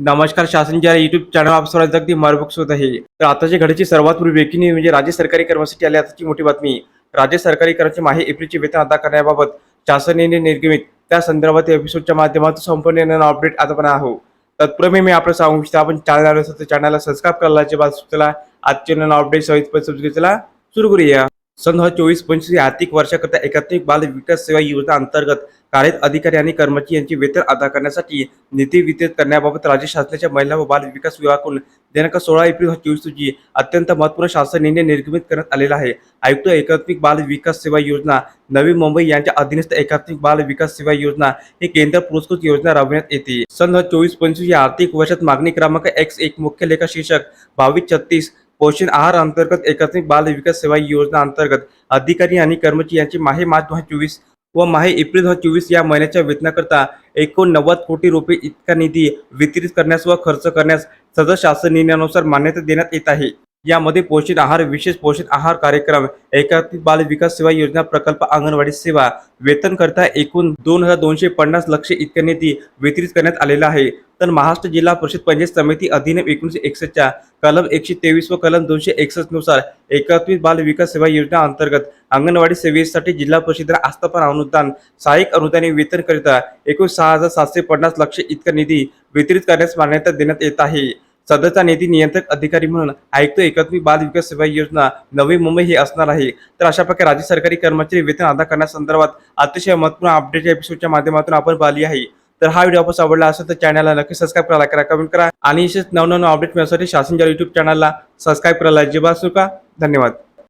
नमस्कार शासन ज्या युट्यूब चॅनल आप सर्वात अगदी मार्बक्स होत आहे. तर आताच्या घडीची सर्वात पूर्वी ब्रेकिंग न्यूज म्हणजे राज्य सरकारी कर्मचारी आले आताची मोठी बातमी. राज्य सरकारी कर्मचारी माहे एप्रिलचे वेतन अदा करण्याबाबत शासनाने निर्गमित. त्या संदर्भात एपिसोडच्या माध्यमातून संपूर्ण अपडेट आता पण आहो तत्पूर्वी मी आपलं सांगू इच्छितो आपण चॅनल असेल तर चॅनलला सबस्क्राईब करायला सुचला आजचे नवीन अपडेट सहित सबस्क्राईब सुरू करूया. सन दोन हजार चोवीस पंचवीस आर्थिक वर्षाकरता एकात्मिक बाल विकास सेवा योजना अंतर्गत कार्यरत अधिकारी आणि कर्मचारी यांची वेतन अदा करण्यासाठी निधी वितरित करण्याबाबत राज्य शासनाच्या महिला व बाल विकास विभागाकडून दिनांक सोळा एप्रिल दोन चोवीस रोजी अत्यंत महत्त्वपूर्ण शासन निर्णय निर्गमित करण्यात आलेला आहे. आयुक्त एकात्मिक बाल विकास सेवा योजना नवी मुंबई यांच्या अधीनस्थ एकात्मिक बाल विकास सेवा योजना ही केंद्र पुरस्कृत योजना राबविण्यात येते. सन दोन हजार चोवीस पंचवीस या आर्थिक वर्षात मागणी क्रमांक एक्स एक मुख्य लेखा शीर्षक बावीस छत्तीस पोषण आहार अंतर्गत एकात्मिक बाल विकास सेवा योजना अंतर्गत अधिकारी आणि कर्मचारी यांची माहे मार्च दोन हजार चोवीस व माहे एप्रिल दोन हजार चोवीस या महिन्याच्या वेतनाकरता एकोणनव्वद कोटी रुपये इतका निधी वितरित करण्यास व खर्च करण्यास सदर शासन निर्णयानुसार मान्यता देण्यात येत आहे. यामध्ये पोषित आहार विशेष पोषण आहार कार्यक्रम एकात्मिक बाल विकास सेवा योजना प्रकल्प अंगणवाडी सेवा वेतन करता एकूण दोन हजार दोनशे पन्नास लक्ष इतका निधी वितरित करण्यात आलेला आहे. तर महाराष्ट्र जिल्हा परिषद पंचायत समिती अधिनियम एकोणीसशे एकसष्टच्या कलम एकशे तेवीस व कलम दोनशे एकसष्टनुसार एकात्मिक बाल विकास सेवा योजना अंतर्गत अंगणवाडी सेवेसाठी जिल्हा परिषदेला आस्थापन अनुदान सहाय्यक अनुदान वेतनकरिता एकूण सहा हजार सातशे पन्नास लक्ष इतका निधी वितरित करण्यास मान्यता देण्यात येत आहे. सध्याचा निधी नियंत्रक अधिकारी म्हणून आयुक्त एकात्मिक बाल विकास सेवा योजना नवी मुंबई हे असणार आहे. तर अशा प्रकारे राज्य सरकारी कर्मचारी वेतन अदा करण्यासंदर्भात अतिशय महत्त्वपूर्ण अपडेट एपिसोडच्या माध्यमातून आपण पाहिली आहे. तर हा व्हिडिओ आपण आवडला असेल तर चॅनलला नक्की सबस्क्राईब करायला करा. कमेंट करा. आणि असेच नवनव अपडेट मिळण्यासाठी शासन युट्यूब चॅनलला सबस्क्राईब करायला अजिबात नका. धन्यवाद.